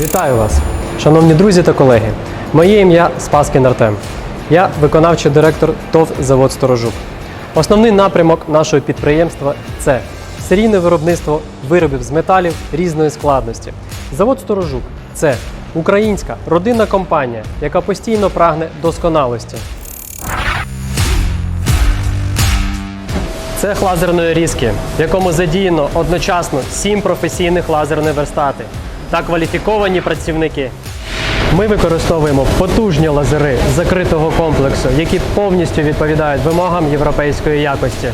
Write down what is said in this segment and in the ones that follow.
Вітаю вас, шановні друзі та колеги. Моє ім'я Спаскін Артем. Я виконавчий директор ТОВ Завод Сторожук. Основний напрямок нашого підприємства це серійне виробництво виробів з металів різної складності. Завод Сторожук це українська родинна компанія, яка постійно прагне досконалості. Цех лазерної різки, в якому задіяно одночасно сім професійних лазерних верстати та кваліфіковані працівники. Ми використовуємо потужні лазери закритого комплексу, які повністю відповідають вимогам європейської якості.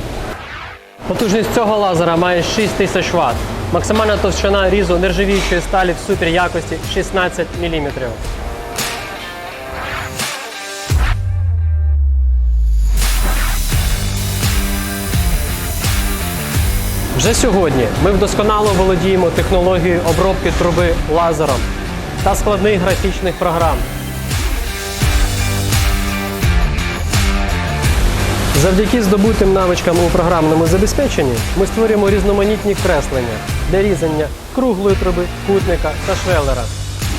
Потужність цього лазера має 6000 Вт. Максимальна товщина різу нержавіючої сталі в супер якості 16 мм. Вже сьогодні ми вдосконало володіємо технологією обробки труби лазером та складних графічних програм. Завдяки здобутим навичкам у програмному забезпеченні ми створюємо різноманітні креслення для різання круглої труби, кутника та швелера.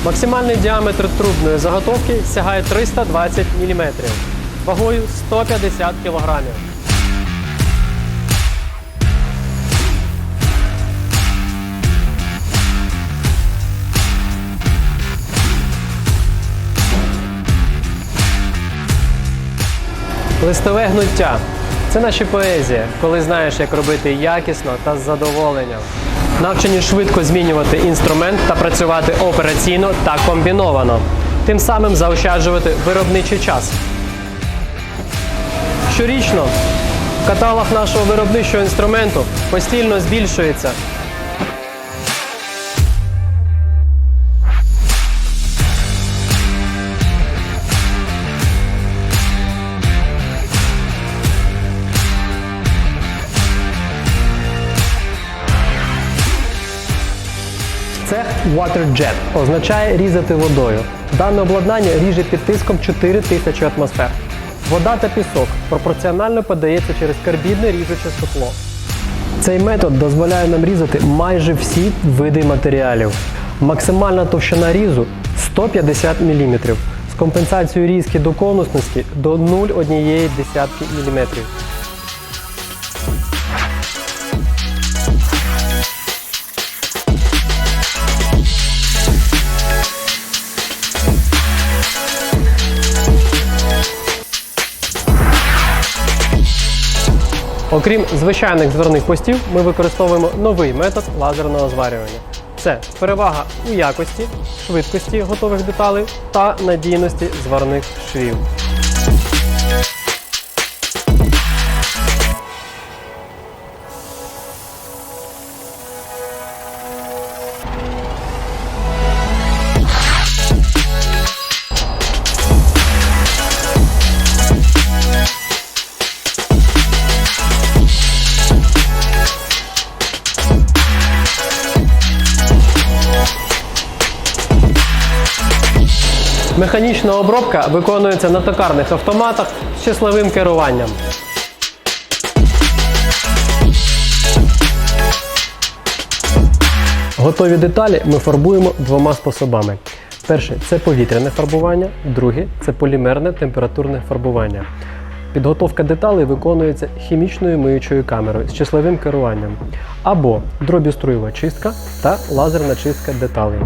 Максимальний діаметр трубної заготовки сягає 320 мм, вагою 150 кг. Листове гнуття це наша поезія, коли знаєш, як робити якісно та з задоволенням. Навчені швидко змінювати інструмент та працювати операційно та комбіновано, тим самим заощаджувати виробничий час. Щорічно каталог нашого виробничого інструменту постійно збільшується. Цех WaterJet означає різати водою. Дане обладнання ріже під тиском 4000 атмосфер. Вода та пісок пропорціонально подається через карбідне ріжуче стекло. Цей метод дозволяє нам різати майже всі види матеріалів. Максимальна товщина різу 150 мм з компенсацією різки до конусності до 0,1 мм. Окрім звичайних зверних постів, ми використовуємо новий метод лазерного зварювання. Це перевага у якості, швидкості готових деталей та надійності зварних швів. Механічна обробка виконується на токарних автоматах з числовим керуванням. Готові деталі ми фарбуємо двома способами. Перше це повітряне фарбування, друге це полімерне температурне фарбування. Підготовка деталей виконується хімічною миючою камерою з числовим керуванням або дробіструєва чистка та лазерна чистка деталей.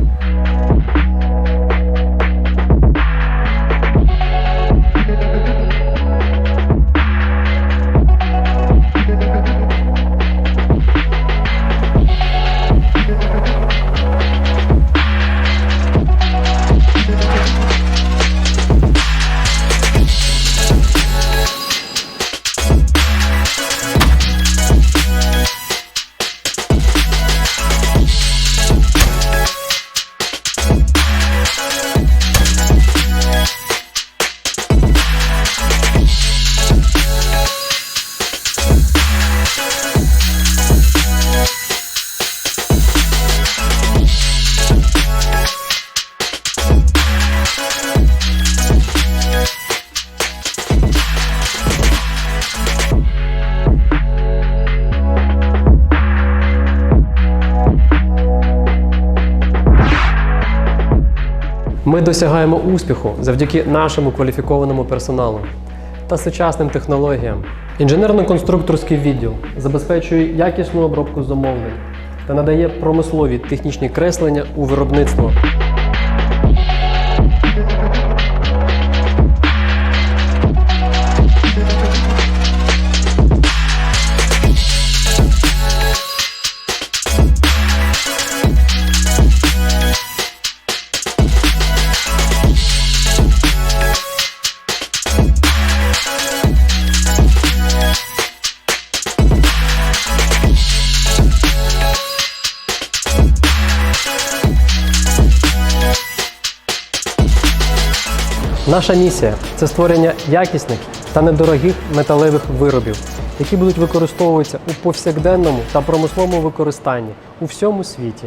Ми досягаємо успіху завдяки нашому кваліфікованому персоналу та сучасним технологіям. Інженерно-конструкторський відділ забезпечує якісну обробку замовлень та надає промислові технічні креслення у виробництво. Наша місія це створення якісних та недорогих металевих виробів, які будуть використовуватися у повсякденному та промисловому використанні у всьому світі.